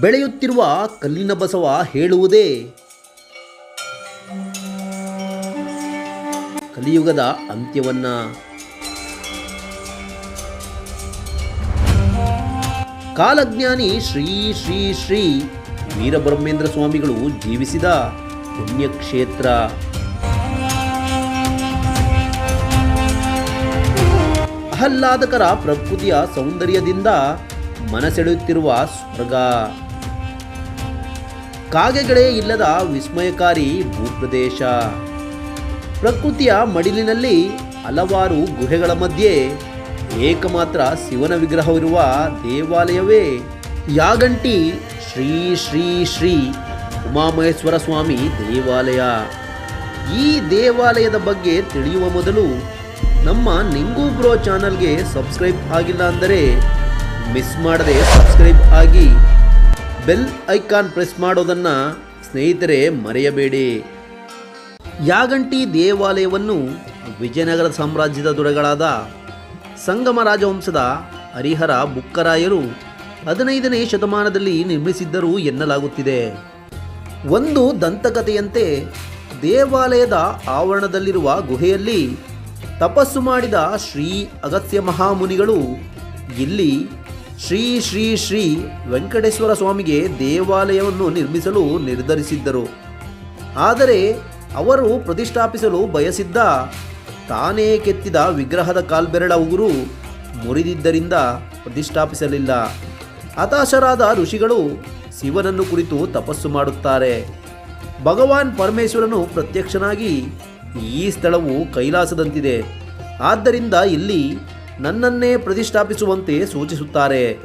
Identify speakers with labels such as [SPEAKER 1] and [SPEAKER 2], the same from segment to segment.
[SPEAKER 1] ಬೆಳೆಯುತ್ತಿರುವ ಕಲ್ಲಿನ ಬಸವ ಹೇಳುವುದೇ. ಕಲಿಯುಗದ ಅಂತ್ಯವನ್ನ. ಕಾಲಜ್ಞಾನಿ ಶ್ರೀ ಶ್ರೀ ಶ್ರೀ ವೀರಬ್ರಹ್ಮೇಂದ್ರ ಸ್ವಾಮಿಗಳು ಜೀವಿಸಿದ ಪುಣ್ಯಕ್ಷೇತ್ರ. ಆಹ್ಲಾದಕರ ಪ್ರಕೃತಿಯ ಸೌಂದರ್ಯದಿಂದ ಮನಸೆಳೆಯುತ್ತಿರುವ ಸ್ವರ್ಗ. ಕಾಗೆಗಳೇ ಇಲ್ಲದ ವಿಸ್ಮಯಕಾರಿ ಭೂಪ್ರದೇಶ. ಪ್ರಕೃತಿಯ ಮಡಿಲಿನಲ್ಲಿ ಹಲವಾರು ಗುಹೆಗಳ ಮಧ್ಯೆ ಏಕಮಾತ್ರ ಶಿವನ ವಿಗ್ರಹವಿರುವ ದೇವಾಲಯವೇ ಯಾಗಂಟಿ ಶ್ರೀ ಶ್ರೀ ಶ್ರೀ ಉಮಾಮಹೇಶ್ವರ ಸ್ವಾಮಿ ದೇವಾಲಯ. ಈ ದೇವಾಲಯದ ಬಗ್ಗೆ ತಿಳಿಯುವ ಮೊದಲು ನಮ್ಮ ನಿಂಗು ಬ್ರೋ ಚಾನಲ್ಗೆ ಸಬ್ಸ್ಕ್ರೈಬ್ ಆಗಿಲ್ಲ ಅಂದರೆ ಮಿಸ್ ಮಾಡದೆ ಸಬ್ಸ್ಕ್ರೈಬ್ ಆಗಿ ಬೆಲ್ ಐಕಾನ್ ಪ್ರೆಸ್ ಮಾಡೋದನ್ನು ಸ್ನೇಹಿತರೆ ಮರೆಯಬೇಡಿ. ಯಾಗಂಟಿ ದೇವಾಲಯವನ್ನು ವಿಜಯನಗರ ಸಾಮ್ರಾಜ್ಯದ ದೊರೆಗಳಾದ ಸಂಗಮ ರಾಜವಂಶದ ಹರಿಹರ ಬುಕ್ಕರಾಯರು ಹದಿನೈದನೇ ಶತಮಾನದಲ್ಲಿ ನಿರ್ಮಿಸಿದ್ದರು ಎನ್ನಲಾಗುತ್ತಿದೆ. ಒಂದು ದಂತಕಥೆಯಂತೆ ದೇವಾಲಯದ ಆವರಣದಲ್ಲಿರುವ ಗುಹೆಯಲ್ಲಿ ತಪಸ್ಸು ಮಾಡಿದ ಶ್ರೀ ಅಗಸ್ತ್ಯ ಮಹಾಮುನಿಗಳು ಇಲ್ಲಿ ಶ್ರೀ ಶ್ರೀ ಶ್ರೀ ವೆಂಕಟೇಶ್ವರ ಸ್ವಾಮಿಗೆ ದೇವಾಲಯವನ್ನು ನಿರ್ಮಿಸಲು ನಿರ್ಧರಿಸಿದ್ದರು. ಆದರೆ ಅವರು ಪ್ರತಿಷ್ಠಾಪಿಸಲು ಬಯಸಿದ್ದ, ತಾನೇ ಕೆತ್ತಿದ ವಿಗ್ರಹದ ಕಾಲ್ಬೆರಳ ಉಗುರು ಮುರಿದಿದ್ದರಿಂದ ಪ್ರತಿಷ್ಠಾಪಿಸಲಿಲ್ಲ. ಹತಾಶರಾದ ಋಷಿಗಳು ಶಿವನನ್ನು ಕುರಿತು ತಪಸ್ಸು ಮಾಡುತ್ತಾರೆ. ಭಗವಾನ್ ಪರಮೇಶ್ವರನು ಪ್ರತ್ಯಕ್ಷನಾಗಿ ಈ ಸ್ಥಳವು ಕೈಲಾಸದಂತಿದೆ. ಆದ್ದರಿಂದ ಇಲ್ಲಿ ನನ್ನನ್ನೇ ಪ್ರತಿಷ್ಠಾಪಿಸುವಂತೆ ಸೂಚಿಸುತ್ತಾರೆ.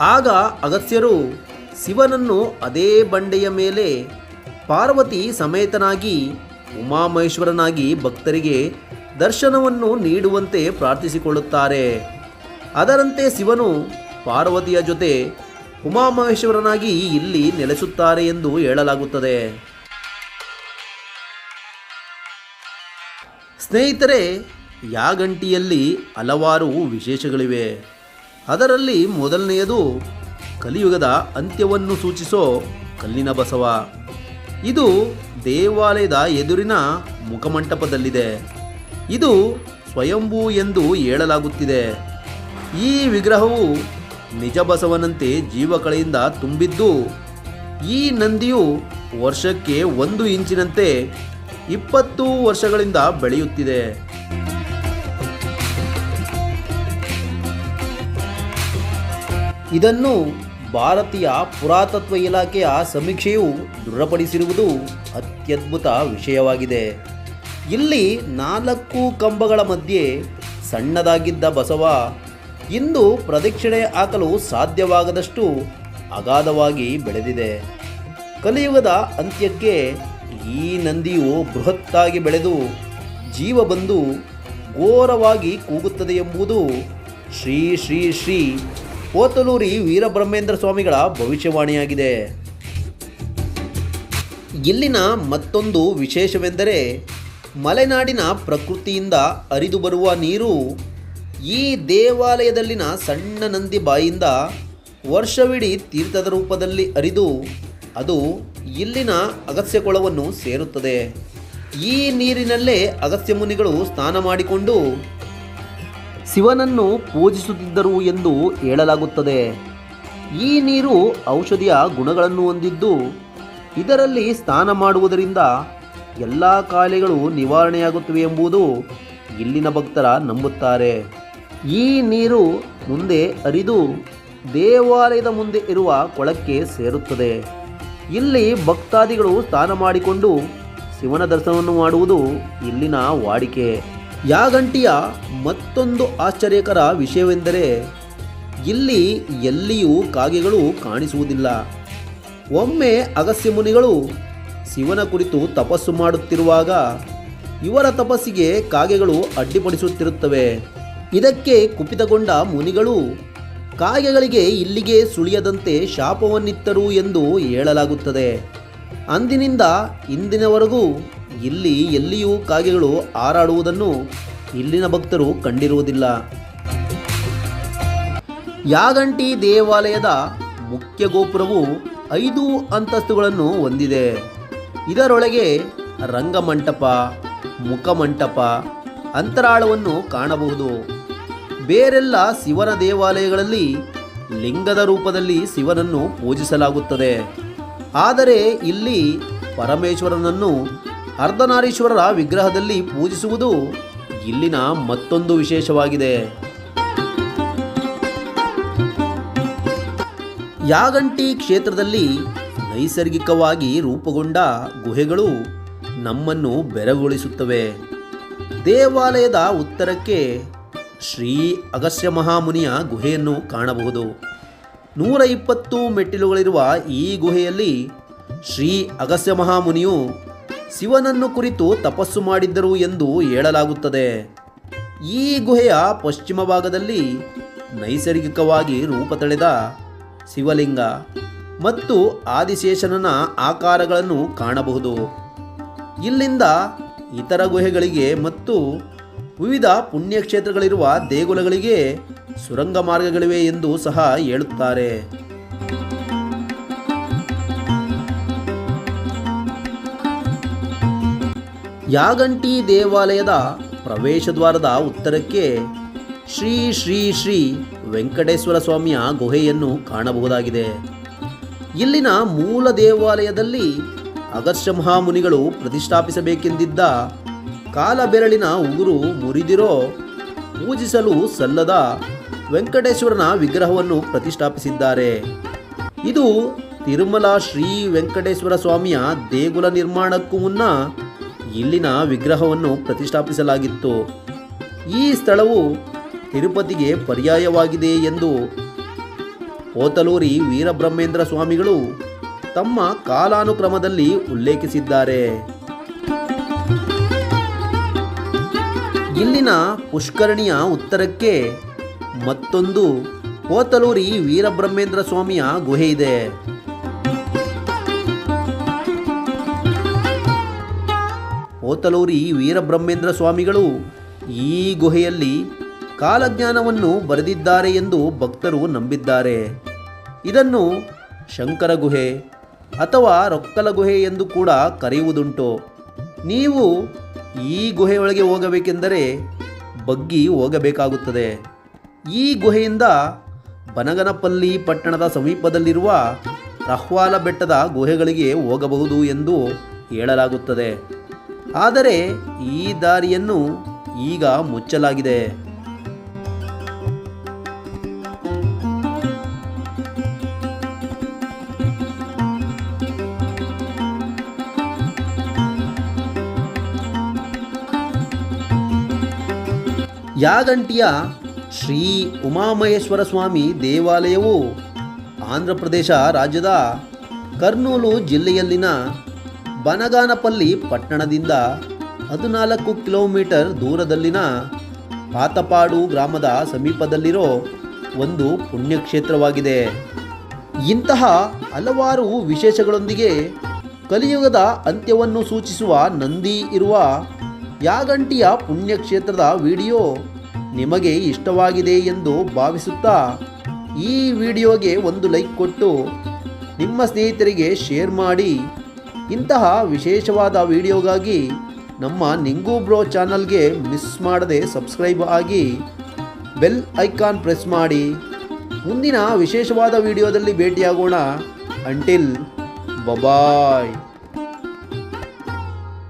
[SPEAKER 1] ಆಗ ಅಗಸ್ಯರು ಶಿವನನ್ನು ಅದೇ ಬಂಡೆಯ ಮೇಲೆ ಪಾರ್ವತಿ ಸಮೇತನಾಗಿ ಉಮಾಮಹೇಶ್ವರನಾಗಿ ಭಕ್ತರಿಗೆ ದರ್ಶನವನ್ನು ನೀಡುವಂತೆ ಪ್ರಾರ್ಥಿಸಿಕೊಳ್ಳುತ್ತಾರೆ. ಅದರಂತೆ ಶಿವನು ಪಾರ್ವತಿಯ ಜೊತೆ ಉಮಾಮಹೇಶ್ವರನಾಗಿ ಇಲ್ಲಿ ನೆಲೆಸುತ್ತಾರೆ ಎಂದು ಹೇಳಲಾಗುತ್ತದೆ. ಸ್ನೇಹಿತರೆ ಯಾಗಂಟಿಯಲ್ಲಿ ಹಲವಾರು ವಿಶೇಷಗಳಿವೆ. ಅದರಲ್ಲಿ ಮೊದಲನೆಯದು ಕಲಿಯುಗದ ಅಂತ್ಯವನ್ನು ಸೂಚಿಸೋ ಕಲ್ಲಿನ ಬಸವ. ಇದು ದೇವಾಲಯದ ಎದುರಿನ ಮುಖಮಂಟಪದಲ್ಲಿದೆ. ಇದು ಸ್ವಯಂಭೂ ಎಂದು ಹೇಳಲಾಗುತ್ತಿದೆ. ಈ ವಿಗ್ರಹವು ನಿಜ ಬಸವನಂತೆ ಜೀವಕಳೆಯಿಂದ ತುಂಬಿದ್ದು, ಈ ನಂದಿಯು ವರ್ಷಕ್ಕೆ ಒಂದು ಇಂಚಿನಂತೆ ಇಪ್ಪತ್ತು ವರ್ಷಗಳಿಂದ ಬೆಳೆಯುತ್ತಿದೆ. ಇದನ್ನು ಭಾರತೀಯ ಪುರಾತತ್ವ ಇಲಾಖೆಯ ಸಮೀಕ್ಷೆಯು ದೃಢಪಡಿಸಿರುವುದು ಅತ್ಯದ್ಭುತ ವಿಷಯವಾಗಿದೆ. ಇಲ್ಲಿ ನಾಲ್ಕು ಕಂಬಗಳ ಮಧ್ಯೆ ಸಣ್ಣದಾಗಿದ್ದ ಬಸವ ಇಂದು ಪ್ರದಕ್ಷಿಣೆ ಹಾಕಲು ಸಾಧ್ಯವಾಗದಷ್ಟು ಅಗಾಧವಾಗಿ ಬೆಳೆದಿದೆ. ಕಲಿಯುಗದ ಅಂತ್ಯಕ್ಕೆ ಈ ನಂದಿಯು ಬೃಹತ್ತಾಗಿ ಬೆಳೆದು ಜೀವ ಬಂದು ಘೋರವಾಗಿ ಕೂಗುತ್ತದೆ ಎಂಬುದು ಶ್ರೀ ಶ್ರೀ ಶ್ರೀ ಪೋತಲೂರಿ ವೀರಬ್ರಹ್ಮೇಂದ್ರ ಸ್ವಾಮಿಗಳ ಭವಿಷ್ಯವಾಣಿಯಾಗಿದೆ. ಇಲ್ಲಿನ ಮತ್ತೊಂದು ವಿಶೇಷವೆಂದರೆ, ಮಲೆನಾಡಿನ ಪ್ರಕೃತಿಯಿಂದ ಹರಿದು ಬರುವ ನೀರು ಈ ದೇವಾಲಯದಲ್ಲಿನ ಸಣ್ಣ ನಂದಿ ಬಾಯಿಂದ ವರ್ಷವಿಡೀ ತೀರ್ಥದ ರೂಪದಲ್ಲಿ ಹರಿದು ಅದು ಇಲ್ಲಿನ ಅಗಸ್ಯ ಕೊಳವನ್ನು ಸೇರುತ್ತದೆ. ಈ ನೀರಿನಲ್ಲೇ ಅಗಸ್ಯ ಮುನಿಗಳು ಸ್ನಾನ ಮಾಡಿಕೊಂಡು ಶಿವನನ್ನು ಪೂಜಿಸುತ್ತಿದ್ದರು ಎಂದು ಹೇಳಲಾಗುತ್ತದೆ. ಈ ನೀರು ಔಷಧಿಯ ಗುಣಗಳನ್ನು ಹೊಂದಿದ್ದು, ಇದರಲ್ಲಿ ಸ್ನಾನ ಮಾಡುವುದರಿಂದ ಎಲ್ಲ ಕಾಯಿಲೆಗಳು ನಿವಾರಣೆಯಾಗುತ್ತವೆ ಎಂಬುದು ಇಲ್ಲಿನ ಭಕ್ತರ ನಂಬುತ್ತಾರೆ. ಈ ನೀರು ಮುಂದೆ ಹರಿದು ದೇವಾಲಯದ ಮುಂದೆ ಇರುವ ಕೊಳಕ್ಕೆ ಸೇರುತ್ತದೆ. ಇಲ್ಲಿ ಭಕ್ತಾದಿಗಳು ಸ್ನಾನ ಮಾಡಿಕೊಂಡು ಶಿವನ ದರ್ಶನವನ್ನು ಮಾಡುವುದು ಇಲ್ಲಿನ ವಾಡಿಕೆ. ಯಾಗಂಟಿಯ ಮತ್ತೊಂದು ಆಶ್ಚರ್ಯಕರ ವಿಷಯವೆಂದರೆ, ಇಲ್ಲಿ ಎಲ್ಲಿಯೂ ಕಾಗೆಗಳು ಕಾಣಿಸುವುದಿಲ್ಲ. ಒಮ್ಮೆ ಅಗಸ್ತ್ಯ ಮುನಿಗಳು ಶಿವನ ಕುರಿತು ತಪಸ್ಸು ಮಾಡುತ್ತಿರುವಾಗ, ಇವರ ತಪಸ್ಸಿಗೆ ಕಾಗೆಗಳು ಅಡ್ಡಿಪಡಿಸುತ್ತಿರುತ್ತವೆ. ಇದಕ್ಕೆ ಕುಪಿತಗೊಂಡ ಮುನಿಗಳು, ಕಾಗೆಗಳಿಗೆ ಇಲ್ಲಿಗೆ ಸುಳಿಯದಂತೆ ಶಾಪವನ್ನಿತ್ತರು ಎಂದು ಹೇಳಲಾಗುತ್ತದೆ. ಅಂದಿನಿಂದ ಇಂದಿನವರೆಗೂ ಇಲ್ಲಿ ಎಲ್ಲಿಯೂ ಕಾಗೆಗಳು ಹಾರಾಡುವುದನ್ನು ಇಲ್ಲಿನ ಭಕ್ತರು ಕಂಡಿರುವುದಿಲ್ಲ. ಯಾಗಂಟಿ ದೇವಾಲಯದ ಮುಖ್ಯ ಗೋಪುರವು ಐದು ಅಂತಸ್ತುಗಳನ್ನು ಹೊಂದಿದೆ. ಇದರೊಳಗೆ ರಂಗಮಂಟಪ, ಮುಖಮಂಟಪ, ಅಂತರಾಳವನ್ನು ಕಾಣಬಹುದು. ಬೇರೆಲ್ಲ ಶಿವನ ದೇವಾಲಯಗಳಲ್ಲಿ ಲಿಂಗದ ರೂಪದಲ್ಲಿ ಶಿವನನ್ನು ಪೂಜಿಸಲಾಗುತ್ತದೆ. ಆದರೆ ಇಲ್ಲಿ ಪರಮೇಶ್ವರನನ್ನು ಅರ್ಧನಾರೀಶ್ವರರ ವಿಗ್ರಹದಲ್ಲಿ ಪೂಜಿಸುವುದು ಇಲ್ಲಿನ ಮತ್ತೊಂದು ವಿಶೇಷವಾಗಿದೆ. ಯಾಗಂಟಿ ಕ್ಷೇತ್ರದಲ್ಲಿ ನೈಸರ್ಗಿಕವಾಗಿ ರೂಪುಗೊಂಡ ಗುಹೆಗಳು ನಮ್ಮನ್ನು ಬೆರಗೊಳಿಸುತ್ತವೆ ದೇವಾಲಯದ ಉತ್ತರಕ್ಕೆ ಶ್ರೀ ಅಗಸ್ಯ ಮಹಾಮುನಿಯ ಗುಹೆಯನ್ನು ಕಾಣಬಹುದು. ನೂರ ಇಪ್ಪತ್ತು ಮೆಟ್ಟಿಲುಗಳಿರುವ ಈ ಗುಹೆಯಲ್ಲಿ ಶ್ರೀ ಅಗಸ್ತ್ಯ ಮಹಾಮುನಿಯು ಶಿವನನ್ನು ಕುರಿತು ತಪಸ್ಸು ಮಾಡಿದ್ದರು ಎಂದು ಹೇಳಲಾಗುತ್ತದೆ. ಈ ಗುಹೆಯ ಪಶ್ಚಿಮ ಭಾಗದಲ್ಲಿ ನೈಸರ್ಗಿಕವಾಗಿ ರೂಪ ತಳೆದ ಶಿವಲಿಂಗ ಮತ್ತು ಆದಿಶೇಷನನ ಆಕಾರಗಳನ್ನು ಕಾಣಬಹುದು. ಇಲ್ಲಿಂದ ಇತರ ಗುಹೆಗಳಿಗೆ ಮತ್ತು ವಿವಿಧ ಪುಣ್ಯಕ್ಷೇತ್ರಗಳಿರುವ ದೇಗುಲಗಳಿಗೆ ಸುರಂಗ ಮಾರ್ಗಗಳಿವೆ ಎಂದು ಸಹ ಹೇಳುತ್ತಾರೆ. ಯಾಗಂಟಿ ದೇವಾಲಯದ ಪ್ರವೇಶ ದ್ವಾರದ ಉತ್ತರಕ್ಕೆ ಶ್ರೀ ಶ್ರೀ ಶ್ರೀ ವೆಂಕಟೇಶ್ವರ ಸ್ವಾಮಿಯ ಗುಹೆಯನ್ನು ಕಾಣಬಹುದಾಗಿದೆ. ಇಲ್ಲಿನ ಮೂಲ ದೇವಾಲಯದಲ್ಲಿ ಅಗಸ್ತ್ಯ ಮಹಾಮುನಿಗಳು ಪ್ರತಿಷ್ಠಾಪಿಸಬೇಕೆಂದಿದ್ದ ಕಾಲಬೆರಳಿನ ಉಗುರು ಮುರಿದಿರೋ, ಪೂಜಿಸಲು ಸಲ್ಲದ ವೆಂಕಟೇಶ್ವರನ ವಿಗ್ರಹವನ್ನು ಪ್ರತಿಷ್ಠಾಪಿಸಿದ್ದಾರೆ. ಇದು ತಿರುಮಲ ಶ್ರೀ ವೆಂಕಟೇಶ್ವರ ಸ್ವಾಮಿಯ ದೇಗುಲ ನಿರ್ಮಾಣಕ್ಕೂ ಮುನ್ನ ಇಲ್ಲಿನ ವಿಗ್ರಹವನ್ನು ಪ್ರತಿಷ್ಠಾಪಿಸಲಾಗಿತ್ತು. ಈ ಸ್ಥಳವು ತಿರುಪತಿಗೆ ಪರ್ಯಾಯವಾಗಿದೆ ಎಂದು ಹೋತಲೂರಿ ವೀರಬ್ರಹ್ಮೇಂದ್ರ ಸ್ವಾಮಿಗಳು ತಮ್ಮ ಕಾಲಾನುಕ್ರಮದಲ್ಲಿ ಉಲ್ಲೇಖಿಸಿದ್ದಾರೆ. ಇಲ್ಲಿನ ಪುಷ್ಕರಣಿಯ ಉತ್ತರಕ್ಕೆ ಮತ್ತೊಂದು ಪೋತಲೂರಿ ವೀರಬ್ರಹ್ಮೇಂದ್ರ ಸ್ವಾಮಿಯ ಗುಹೆ ಇದೆ. ಪೋತಲೂರಿ ವೀರಬ್ರಹ್ಮೇಂದ್ರ ಸ್ವಾಮಿಗಳು ಈ ಗುಹೆಯಲ್ಲಿ ಕಾಲಜ್ಞಾನವನ್ನು ಬರೆದಿದ್ದಾರೆ ಎಂದು ಭಕ್ತರು ನಂಬಿದ್ದಾರೆ. ಇದನ್ನು ಶಂಕರ ಗುಹೆ ಅಥವಾ ರೊಕ್ಕಲ ಗುಹೆ ಎಂದು ಕೂಡ ಕರೆಯುವುದುಂಟು. ನೀವು ಈ ಗುಹೆಯೊಳಗೆ ಹೋಗಬೇಕೆಂದರೆ ಬಗ್ಗಿ ಹೋಗಬೇಕಾಗುತ್ತದೆ. ಈ ಗುಹೆಯಿಂದ ಬನಗನಪಲ್ಲಿ ಪಟ್ಟಣದ ಸಮೀಪದಲ್ಲಿರುವ ರಹ್ವಾಲ ಬೆಟ್ಟದ ಗುಹೆಗಳಿಗೆ ಹೋಗಬಹುದು ಎಂದು ಹೇಳಲಾಗುತ್ತದೆ. ಆದರೆ ಈ ದಾರಿಯನ್ನು ಈಗ ಮುಚ್ಚಲಾಗಿದೆ. ಯಾಗಂಟಿಯ ಶ್ರೀ ಉಮಾಮಹೇಶ್ವರ ಸ್ವಾಮಿ ದೇವಾಲಯವು ಆಂಧ್ರ ಪ್ರದೇಶ ರಾಜ್ಯದ ಕರ್ನೂಲು ಜಿಲ್ಲೆಯಲ್ಲಿನ ಬನಗಾನಪಲ್ಲಿ ಪಟ್ಟಣದಿಂದ ಹದಿನಾಲ್ಕು ಕಿಲೋಮೀಟರ್ ದೂರದಲ್ಲಿನ ಪಾತಪಾಡು ಗ್ರಾಮದ ಸಮೀಪದಲ್ಲಿರೋ ಒಂದು ಪುಣ್ಯಕ್ಷೇತ್ರವಾಗಿದೆ. ಇಂತಹ ಹಲವಾರು ವಿಶೇಷಗಳೊಂದಿಗೆ ಕಲಿಯುಗದ ಅಂತ್ಯವನ್ನು ಸೂಚಿಸುವ ನಂದಿ ಇರುವ ಯಾಗಂಟಿಯ ಪುಣ್ಯಕ್ಷೇತ್ರದ ವಿಡಿಯೋ ನಿಮಗೆ ಇಷ್ಟವಾಗಿದೆ ಎಂದು ಭಾವಿಸುತ್ತಾ ಈ ವಿಡಿಯೋಗೆ ಒಂದು ಲೈಕ್ ಕೊಟ್ಟು ನಿಮ್ಮ ಸ್ನೇಹಿತರಿಗೆ ಶೇರ್ ಮಾಡಿ. ಇಂತಹ ವಿಶೇಷವಾದ ವಿಡಿಯೋಗಾಗಿ ನಮ್ಮ ನಿಂಗು ಬ್ರೋ ಚಾನಲ್ಗೆ ಮಿಸ್ ಮಾಡದೆ ಸಬ್ಸ್ಕ್ರೈಬ್ ಆಗಿ ಬೆಲ್ ಐಕಾನ್ ಪ್ರೆಸ್ ಮಾಡಿ. ಮುಂದಿನ ವಿಶೇಷವಾದ ವಿಡಿಯೋದಲ್ಲಿ ಭೇಟಿಯಾಗೋಣ. Until, bye bye.